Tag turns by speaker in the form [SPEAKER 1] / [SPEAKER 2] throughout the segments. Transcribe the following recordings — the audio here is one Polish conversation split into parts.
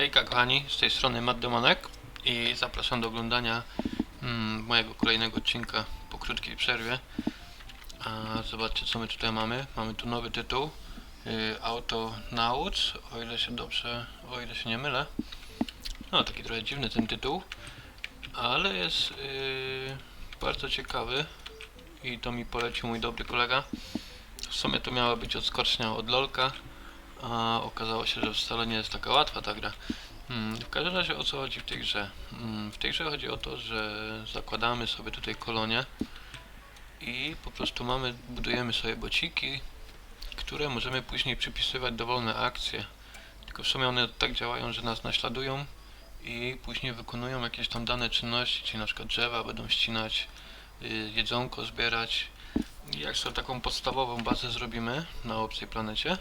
[SPEAKER 1] Hejka kochani, z tej strony Matt Demonek i zapraszam do oglądania mm, mojego kolejnego odcinka po krótkiej przerwie. A zobaczcie co my tutaj mamy. Mamy tu nowy tytuł y, Auto Nauc, o ile się dobrze, o ile się nie mylę. No taki trochę dziwny ten tytuł, ale jest y, bardzo ciekawy i to mi polecił mój dobry kolega. W sumie to miała być odskocznia od Lolka, a okazało się, że wcale nie jest taka łatwa ta gra. Mm, W każdym razie o co chodzi w tej grze? Mm, W tej grze chodzi o to, że zakładamy sobie tutaj kolonie i po prostu mamy, budujemy sobie bociki, które możemy później przypisywać dowolne akcje. Tylko w sumie one tak działają, że nas naśladują i później wykonują jakieś tam dane czynności, czyli na przykład drzewa będą ścinać, y, jedzonko zbierać. Jak sobie taką podstawową bazę zrobimy na obcej planecie,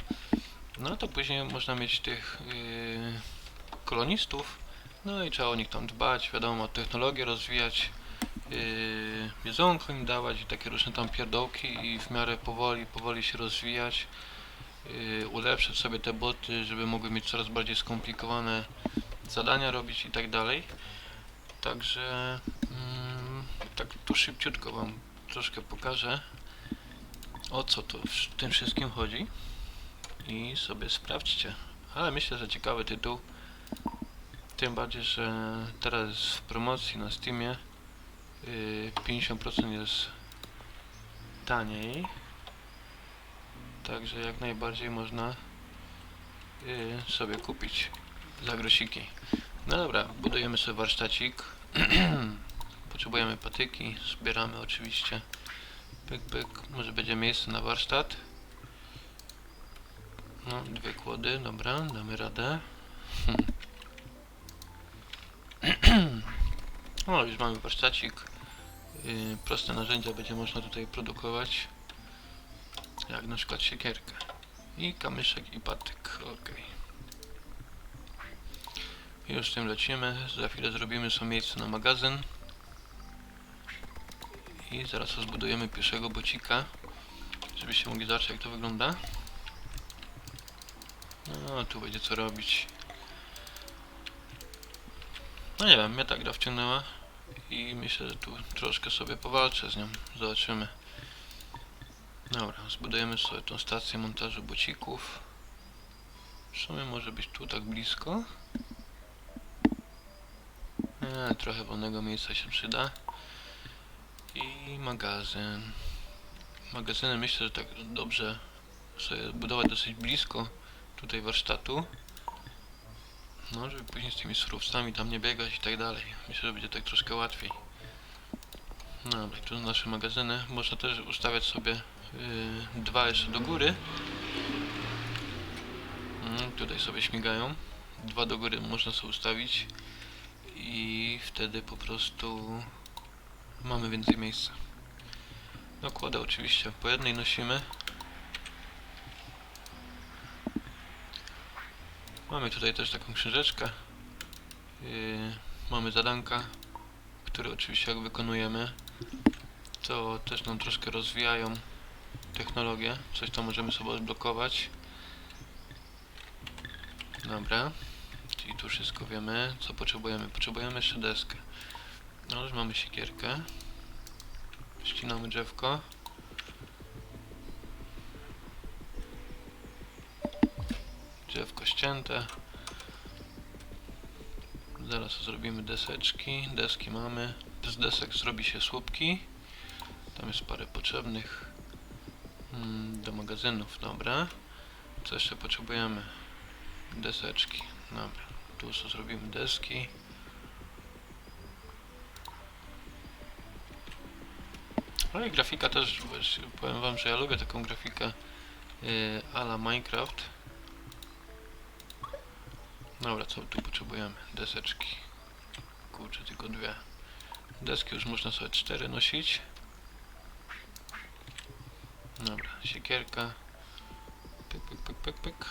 [SPEAKER 1] no to później można mieć tych yy, kolonistów, no i trzeba o nich tam dbać, wiadomo, technologię rozwijać, yy, jedzonko im dawać i takie różne tam pierdołki i w miarę powoli, powoli się rozwijać, yy, ulepszać sobie te boty, żeby mogły mieć coraz bardziej skomplikowane zadania robić i tak dalej. Także mm, tak tu szybciutko wam troszkę pokażę o co to w tym wszystkim chodzi i sobie sprawdźcie. Ale myślę, że ciekawy tytuł. Tym bardziej, że teraz w promocji na Steamie. Yy, 50% jest taniej. Także jak najbardziej można yy, sobie kupić za grosiki. No dobra, budujemy sobie warsztacik. Potrzebujemy patyki, zbieramy oczywiście. Pyk, pyk, może będzie miejsce na warsztat. No, dwie kłody, dobra, damy radę. o, już mamy warsztacik. Yy, proste narzędzia będzie można tutaj produkować. Jak na przykład siekierkę. I kamyszek i patyk, ok. Już z tym lecimy. Za chwilę zrobimy sobie miejsce na magazyn. I zaraz zbudujemy pierwszego bocika, żebyście mogli zobaczyć jak to wygląda. No, tu będzie co robić. No nie wiem, mnie ta gra wciągnęła i myślę, że tu troszkę sobie powalczę z nią. Zobaczymy. Dobra, zbudujemy sobie tą stację montażu bocików. W sumie może być tu tak blisko. Nie, trochę wolnego miejsca się przyda. I magazyn. Magazyny myślę, że tak dobrze sobie budować dosyć blisko tutaj warsztatu. No, żeby później z tymi surowcami tam nie biegać i tak dalej. Myślę, że będzie tak troszkę łatwiej. No Dobra, tu są nasze magazyny. Można też ustawiać sobie yy, dwa jeszcze do góry. Mm, tutaj sobie śmigają. Dwa do góry można sobie ustawić. I wtedy po prostu mamy więcej miejsca. Nakłada oczywiście po jednej nosimy. Mamy tutaj też taką książeczkę. Yy, mamy zadanka, które oczywiście jak wykonujemy, to też nam troszkę rozwijają technologię. Coś tam możemy sobie odblokować. Dobra. Czyli tu wszystko wiemy, co potrzebujemy. Potrzebujemy jeszcze deskę. No już mamy siekierkę. Ścinamy drzewko. Ścięte. Zaraz zrobimy deseczki. Deski mamy. Z desek zrobi się słupki. Tam jest parę potrzebnych mm, do magazynów. Dobra. Co jeszcze potrzebujemy? Deseczki. Dobra. Tu sobie zrobimy deski. No i grafika też, powiem wam, że ja lubię taką grafikę yy, ala Minecraft. Dobra, co tu potrzebujemy? Deseczki. Kurczę, tylko dwie. Deski już można sobie cztery nosić. Dobra, siekierka. Pyk, pyk, pyk, pyk, pyk.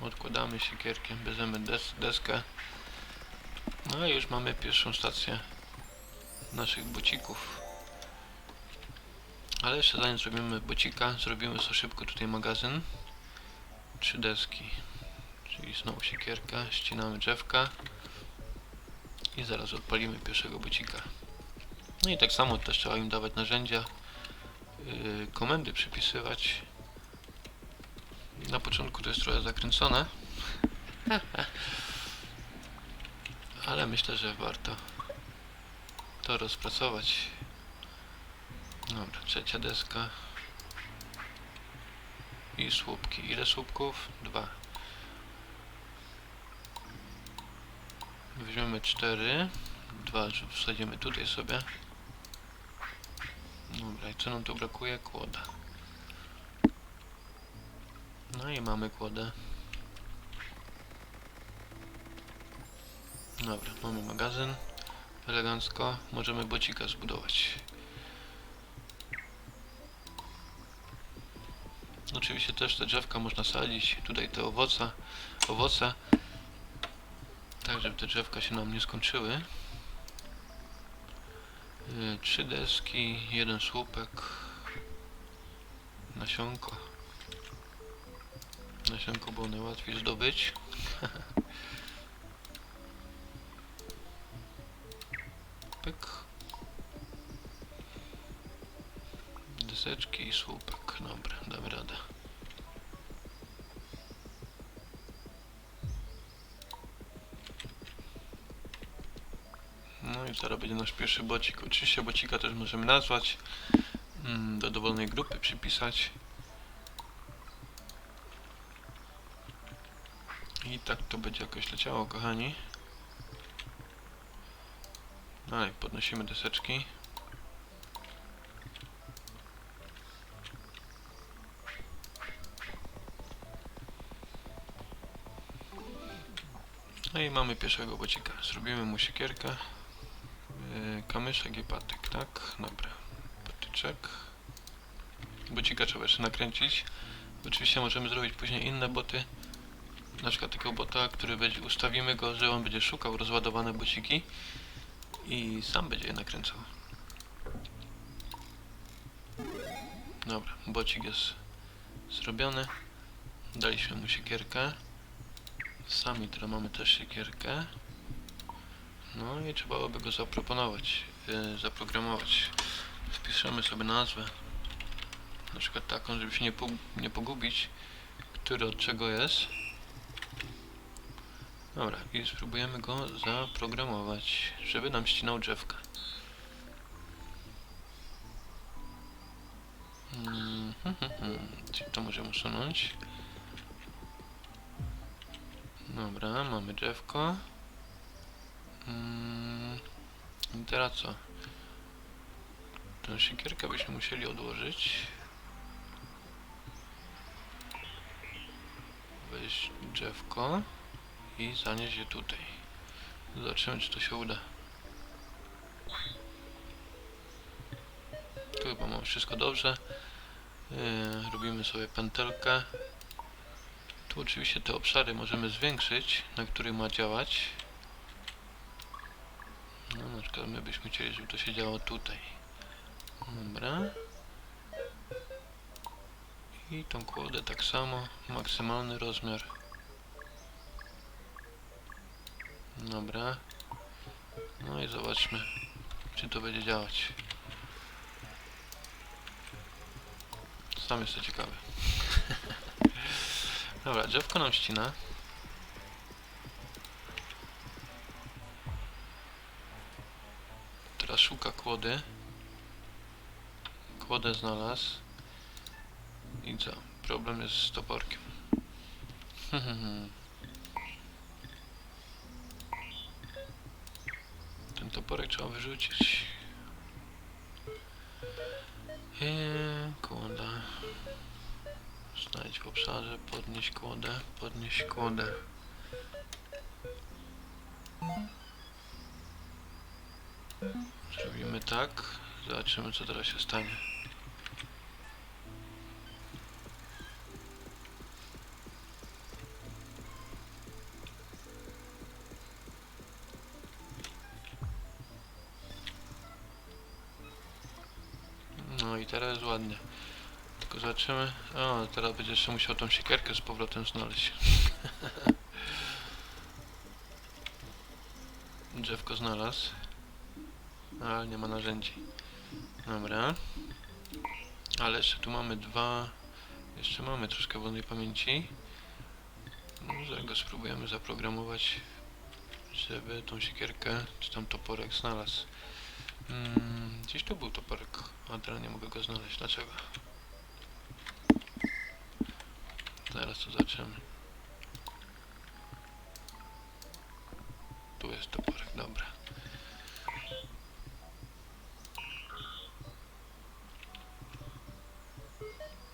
[SPEAKER 1] Odkładamy siekierkę, bierzemy des deskę. No i już mamy pierwszą stację naszych bocików. Ale jeszcze zanim zrobimy bocika, zrobimy sobie szybko tutaj magazyn. Trzy deski. Czyli znowu siekierka, ścinamy drzewka i zaraz odpalimy pierwszego bucika. No i tak samo też trzeba im dawać narzędzia, yy, komendy przypisywać. Na początku to jest trochę zakręcone, ale myślę, że warto to rozpracować. Dobra, trzecia deska. I słupki. Ile słupków? Dwa. Weźmiemy cztery. Dwa wsadzimy tutaj sobie. Dobra, i co nam tu brakuje? Kłoda. No i mamy kłodę. Dobra, mamy magazyn. Elegancko. Możemy bocika zbudować. Oczywiście też te drzewka można sadzić. Tutaj te owoce, owoce. Tak, żeby te drzewka się nam nie skończyły. Yy, Trzy deski, jeden słupek. Nasionko. Nasionko było najłatwiej zdobyć. Pyk. Deseczki i słupek. Dobra, damy radę. No i teraz będzie nasz pierwszy bocik. Oczywiście bocika też możemy nazwać. mm, Do dowolnej grupy przypisać. I tak to będzie jakoś leciało, kochani. No i podnosimy deseczki. No i mamy pierwszego bocika. Zrobimy mu siekierkę. Yy, kamyszek i patyk, tak? Dobra. Patyczek. Bocika trzeba jeszcze nakręcić. Oczywiście możemy zrobić później inne boty. Na przykład takiego bota, który będzie, ustawimy go, że on będzie szukał rozładowane bociki i sam będzie je nakręcał. Dobra, bocik jest zrobiony. Daliśmy mu siekierkę. Sami teraz mamy też siekierkę. No i trzeba by go zaproponować, yy, zaprogramować. Wpiszemy sobie nazwę. Na przykład taką, żeby się nie, pog- nie pogubić, który od czego jest. Dobra, i spróbujemy go zaprogramować, żeby nam ścinał drzewka. Mm, hmm, hmm, hmm. To możemy usunąć. Dobra, mamy drzewko. Mm, I teraz co? Tę siekierkę byśmy musieli odłożyć. Weź drzewko i zanieść je tutaj. Zobaczymy, czy to się uda. Tu chyba mamy wszystko dobrze. Yy, robimy sobie pętelkę. Tu oczywiście te obszary możemy zwiększyć, na których ma działać. No, na przykład my byśmy chcieli, żeby to się działo tutaj. Dobra. I tą kłodę tak samo, maksymalny rozmiar. Dobra. No i zobaczmy, czy to będzie działać. Sam jestem ciekawy. Dobra, drzewko nam ścina. Teraz szuka kłody. Kłodę znalazł. I co? Problem jest z toporkiem. Ten toporek trzeba wyrzucić. Eee, kłoda. Znajdź w obszarze, podnieść kłodę, podnieść kłodę. Zrobimy tak. Zobaczymy co teraz się stanie. No i teraz ładnie. Tylko zobaczymy. O, teraz będzie jeszcze musiał tą siekierkę z powrotem znaleźć. Drzewko znalazł. No, ale nie ma narzędzi. Dobra. Ale jeszcze tu mamy dwa... Jeszcze mamy troszkę wolnej pamięci. No, Może go spróbujemy zaprogramować, żeby tą siekierkę, czy tam toporek znalazł. Mm, gdzieś tu był toporek, a teraz nie mogę go znaleźć. Dlaczego? Zaraz to zobaczymy. Tu jest toporek, dobra.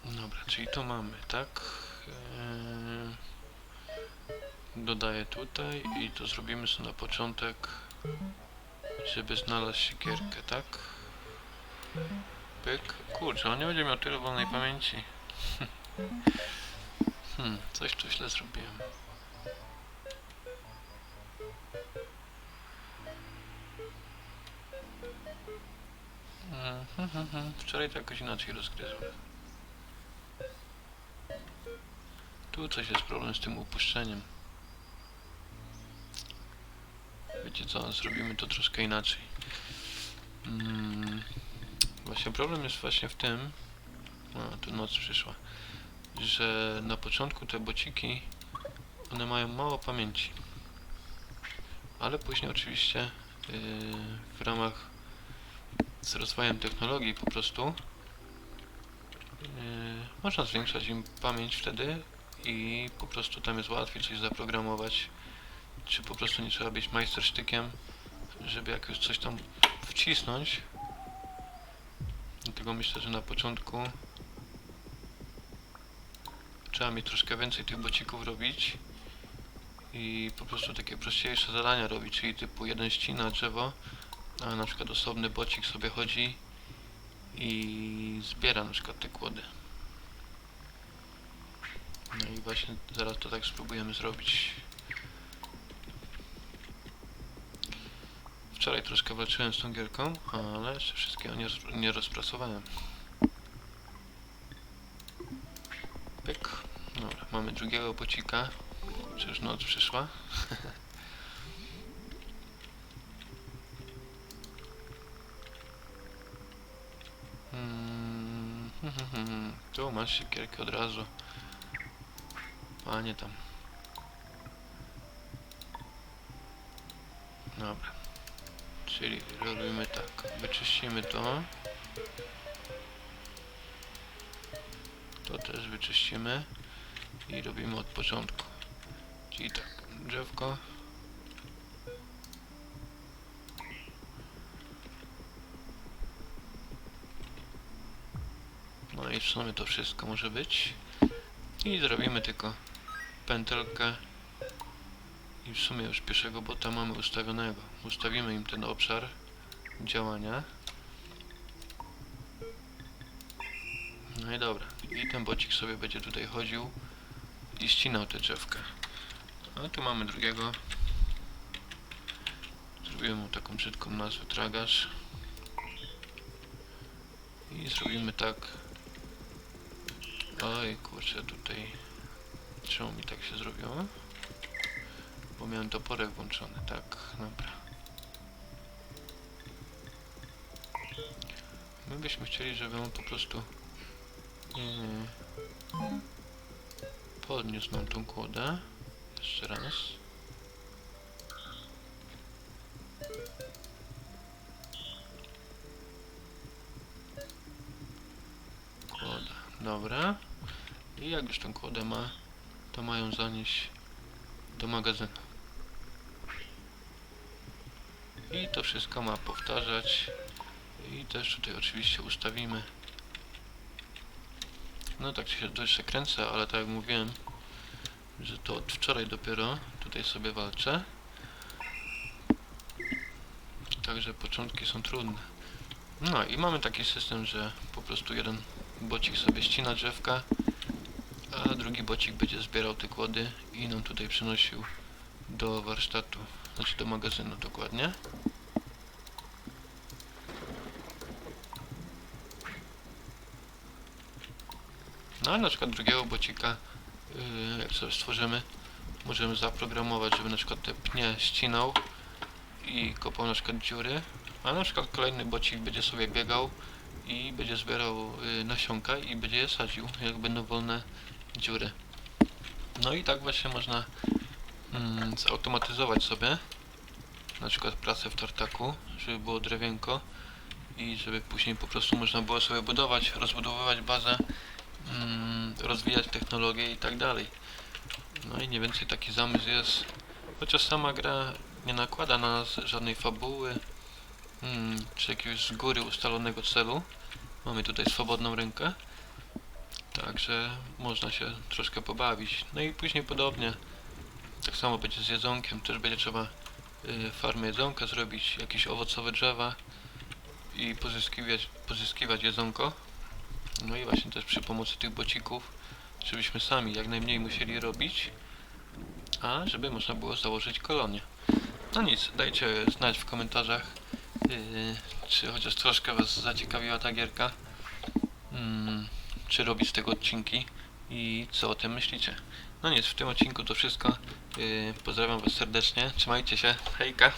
[SPEAKER 1] Dobra, czyli to mamy, tak? Eee, dodaję tutaj i to zrobimy sobie na początek, żeby znaleźć siekierkę, tak? Pyk. Kurczę, on nie będzie miał tyle wolnej pamięci. Hmm, coś tu źle zrobiłem. Mhm, Wczoraj to jakoś inaczej rozgryzłem. Tu coś jest problem z tym upuszczeniem. Wiecie co, zrobimy to troszkę inaczej. Mm, właśnie problem jest właśnie w tym, a tu noc przyszła, że na początku te bociki, one mają mało pamięci. Ale później oczywiście yy, w ramach z rozwojem technologii po prostu yy, można zwiększać im pamięć wtedy i po prostu tam jest łatwiej coś zaprogramować czy po prostu nie trzeba być majstersztykiem żeby jakoś coś tam wcisnąć dlatego myślę, że na początku trzeba mieć troszkę więcej tych bocików robić i po prostu takie prościejsze zadania robić, czyli typu jeden ścina drzewo a na przykład osobny bocik sobie chodzi i zbiera na przykład te kłody. No i właśnie zaraz to tak spróbujemy zrobić. Wczoraj troszkę walczyłem z tą gierką, ale jeszcze wszystkiego nie, nie rozpracowałem. Pyk. Mamy drugiego bocika. Czy już noc przyszła? Tu masz siekierkę od razu. Panie tam. Dobra. Czyli robimy tak. Wyczyścimy to. To też wyczyścimy. I robimy od początku. Czyli tak. Drzewko. No i w sumie to wszystko może być. I zrobimy tylko pętelkę. I w sumie już pierwszego bota mamy ustawionego. Ustawimy im ten obszar działania. No i dobra. I ten bocik sobie będzie tutaj chodził i ścinał tę drzewkę. A tu mamy drugiego. Zrobimy mu taką brzydką nazwę tragarz. I zrobimy tak. Oj, kurczę, tutaj... Czemu mi tak się zrobiło? Bo miałem toporek włączony, tak, dobra. My byśmy chcieli, żeby on po prostu... podniósł nam tą kłodę. Jeszcze raz. Kłoda, dobra. I jak już tą kłodę ma, to mają zanieść do magazynu. I to wszystko ma powtarzać. I też tutaj oczywiście ustawimy. No tak się dość się kręcę, ale tak jak mówiłem, że to od wczoraj dopiero tutaj sobie walczę. Także początki są trudne. No i mamy taki system, że po prostu jeden bocik sobie ścina drzewka, a drugi bocik będzie zbierał te kłody i nam tutaj przynosił do warsztatu, znaczy do magazynu dokładnie. No a na przykład drugiego bocika, yy, jak sobie stworzymy, możemy zaprogramować, żeby na przykład te pnie ścinał i kopał na przykład dziury, a na przykład kolejny bocik będzie sobie biegał i będzie zbierał y, nasionka i będzie je sadził, jak będą wolne dziury. No i tak właśnie można mm, zautomatyzować sobie na przykład pracę w tartaku, żeby było drewienko i żeby później po prostu można było sobie budować, rozbudowywać bazę, mm, rozwijać technologię i tak dalej. No i mniej więcej taki zamysł jest, chociaż sama gra nie nakłada na nas żadnej fabuły, mm, czy jakiegoś z góry ustalonego celu. Mamy tutaj swobodną rękę, także można się troszkę pobawić. No i później podobnie, tak samo będzie z jedzonkiem, też będzie trzeba y, farmę jedzonka zrobić, jakieś owocowe drzewa i pozyskiwać, pozyskiwać jedzonko. No i właśnie też przy pomocy tych bocików, żebyśmy sami jak najmniej musieli robić, a żeby można było założyć kolonię. No nic, dajcie znać w komentarzach, yy, czy chociaż troszkę Was zaciekawiła ta gierka, mm, czy robić z tego odcinki i co o tym myślicie. No nic, w tym odcinku to wszystko. Yy, pozdrawiam Was serdecznie, trzymajcie się, hejka!